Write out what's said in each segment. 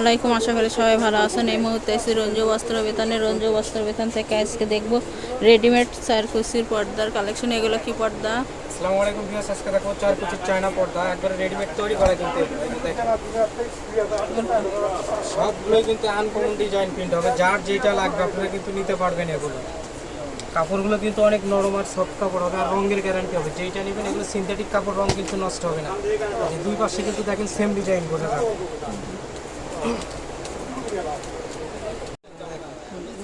আলাইকুম আশা করি সবাই ভালো আছেন। এই মুহূর্তে এসে রঞ্জু বস্ত্র বেতনে, রঞ্জু বস্ত্র বেতন থেকে আজকে দেখব রেডিমেড চার কুচির পর্দার কালেকশন। এগুলো কি পর্দা? আলাইকুম চায়না পর্দা। একবারে রেডিমেড তৈরি করা কিন্তু কিন্তু ডিজাইন প্রিন্ট হবে। যার লাগবে আপনারা কিন্তু নিতে পারবেন এগুলো। কাপড়গুলো কিন্তু অনেক নরম আর কাপড় হবে, আর রঙের গ্যারান্টি হবে। যেইটা নেবেন এগুলো সিনথেটিক কাপড় কিন্তু নষ্ট হবে না। দুই পাশে কিন্তু দেখেন সেম ডিজাইন করে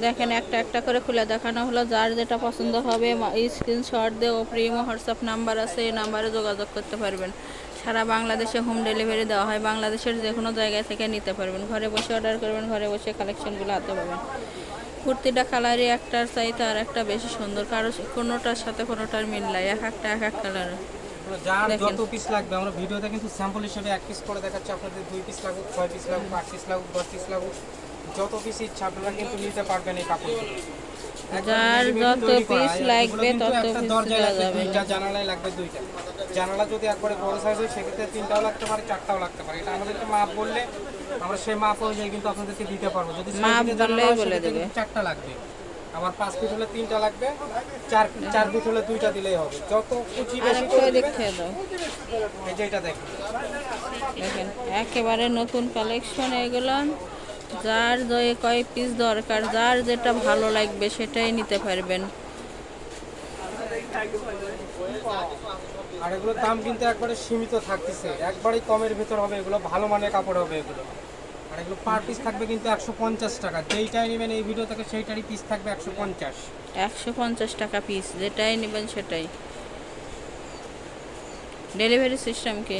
দেখেন, একটা একটা করে খুলে দেখানো হলো। যার যেটা পছন্দ হবে স্ক্রিনশট দিয়ে প্রিমো হোয়াটসঅ্যাপ নাম্বার আছে, এই নাম্বারে যোগাযোগ করতে পারবেন। সারা বাংলাদেশে হোম ডেলিভারি দেওয়া হয়। বাংলাদেশের যে কোনো জায়গায় থেকে নিতে পারবেন। ঘরে বসে অর্ডার করবেন, ঘরে বসে কালেকশনগুলো হাতে পাবেন। কুর্তিটা কালারই একটার চাইতে আর একটা বেশি সুন্দর। কারও কোনোটার সাথে কোনোটার মিল নাই। এক একটা, এক এক কালার যার যত পিস লাগবে আমরা ভিডিওতে কিন্তু স্যাম্পল হিসেবে এক পিস করে দেখাচ্ছি। আপনাদের দুই পিস লাগুক ছয় পিস লাগুক আট পিস লাগুক দশ পিস লাগুক যত পিস ইচ্ছা আপনারা কিন্তু নিতে পারবেন এই কাপড়গুলো যার যত পিস লাগবে তত পিস দরজা লাগবে দুইটা জানালায় লাগবে দুইটা। জানালা যদি একবারে বড় সাইজ হয় সেক্ষেত্রে তিনটাও লাগতে পারে চারটাও লাগতে পারে। এটা আমাদেরকে মাপ বললে আমরা সেই মাপ অনুযায়ী কিন্তু আপনাদেরকে দিতে পারব। যদি মাপ বললেই বলে দেবে। চারটা লাগবে। আবার পাঁচ ফিট হলে তিনটা লাগবে চার চার ফিট হলে দুইটা দিলেই হবে। যত কুচি বেশি করে দিবেন, দেখে দাও। এই যে এটা দেখেন। দেখেন একেবারে নতুন কালেকশন এগুলো যার যে কয় পিস দরকার যার যেটা ভালো লাগবে সেটাই নিতে পারবেন। আর এগুলোর দাম কিন্তু একবারে সীমিত থাকতেছে। একবারেই কমের ভিতর হবে এগুলো ভালো মানের কাপড় হবে এগুলো। আর এগুলো পার পিস থাকবে কিন্তু একশো পঞ্চাশ টাকা। যেইটাই নেবেন এই ভিডিও থেকে সেইটারই পিস থাকবে একশো পঞ্চাশ। একশো পঞ্চাশ টাকা পিস যেটাই নেবেন সেটাই। ডেলিভারি সিস্টেম কি?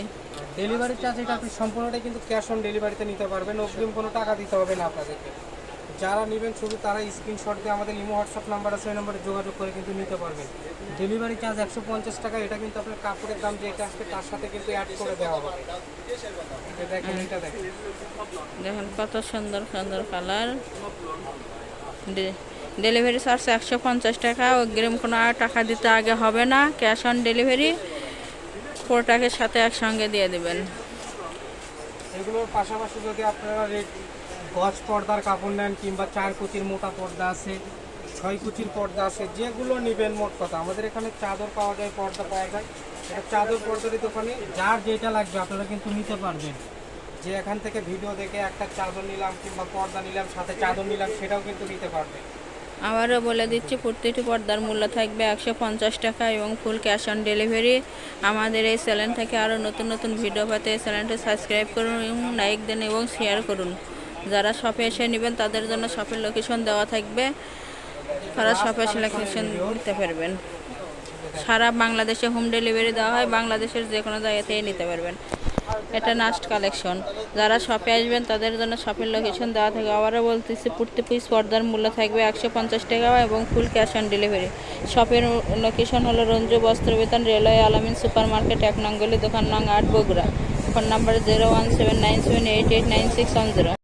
ডেলিভারি চার্জ এটা আপনি সম্পূর্ণটাই কিন্তু ক্যাশ অন ডেলিভারিতে নিতে পারবেন। অগ্রিম কোনো টাকা দিতে হবে না আপনাদেরকে। যারা নেবেন শুধু তারা স্ক্রিনশট দিয়ে আমাদের ইমো হোয়াটসঅ্যাপ নাম্বার আছে ওই নাম্বারে যোগাযোগ করে কিন্তু নিতে পারবেন। ডেলিভারি চার্জ একশো পঞ্চাশ টাকা এটা কিন্তু আপনার কাপড়ের দাম যেটা আসবে তার সাথে কিন্তু অ্যাড করে দেওয়া হবে। এটা দেখেন এটা দেখেন। দেখেন কত সুন্দর সুন্দর কালার ডেলিভারি চার্জ একশো পঞ্চাশ টাকা অগ্রিম কোনো আর টাকা দিতে আগে হবে না ক্যাশ অন ডেলিভারি প্রোডাক্টের সাথে একসঙ্গে দিয়ে দেবেন। এগুলোর পাশাপাশি যদি আপনারা রেড গজ পর্দার কাপড় নেন কিংবা চার কুচির মোটা পর্দা আছে, ছয় কুচির পর্দা আছে, যেগুলো নেবেন মোট কথা। আমাদের এখানে চাদর পাওয়া যায়, পর্দা পাওয়া যায়। এটা চাদর পর্দারই দোকানে, যার যেটা লাগবে আপনারা কিন্তু নিতে পারবেন। যে এখান থেকে ভিডিও দেখে একটা চাদর নিলাম কিংবা পর্দা নিলাম, সাথে চাদর নিলাম, সেটাও কিন্তু নিতে পারবেন। আবারও বলে দিচ্ছি, প্রতিটি পর্দার মূল্য থাকবে একশো পঞ্চাশ টাকা এবং ফুল ক্যাশ অন ডেলিভারি। আমাদের এই চ্যানেল থেকে আরও নতুন নতুন ভিডিও পেতে চ্যানেলটি সাবস্ক্রাইব করুন এবং লাইক দিন এবং শেয়ার করুন। যারা শপে এসে নেবেন, তাদের জন্য শপের লোকেশন দেওয়া থাকবে। তারা শপে এসে লোকেশন নিতে পারবেন। সারা বাংলাদেশে হোম ডেলিভারি দেওয়া হয়, বাংলাদেশের যে কোনো জায়গাতেই নিতে পারবেন। এটা নাস্ট কালেকশন যারা শপে আসবেন, তাদের জন্য শপের লোকেশন দেওয়া থাকবে আবারও বলতেছি, প্রতি পিস পর্দার মূল্য থাকবে একশো পঞ্চাশ টাকা এবং ফুল ক্যাশ অন ডেলিভারি শপের লোকেশন হলো রঞ্জু বস্ত্র বেতন রেলওয়ে আলামিন সুপার মার্কেট এক নঙ্গলি দোকান নং আট, Bogura. Phone number zero one seven nine seven eight eight nine six one zero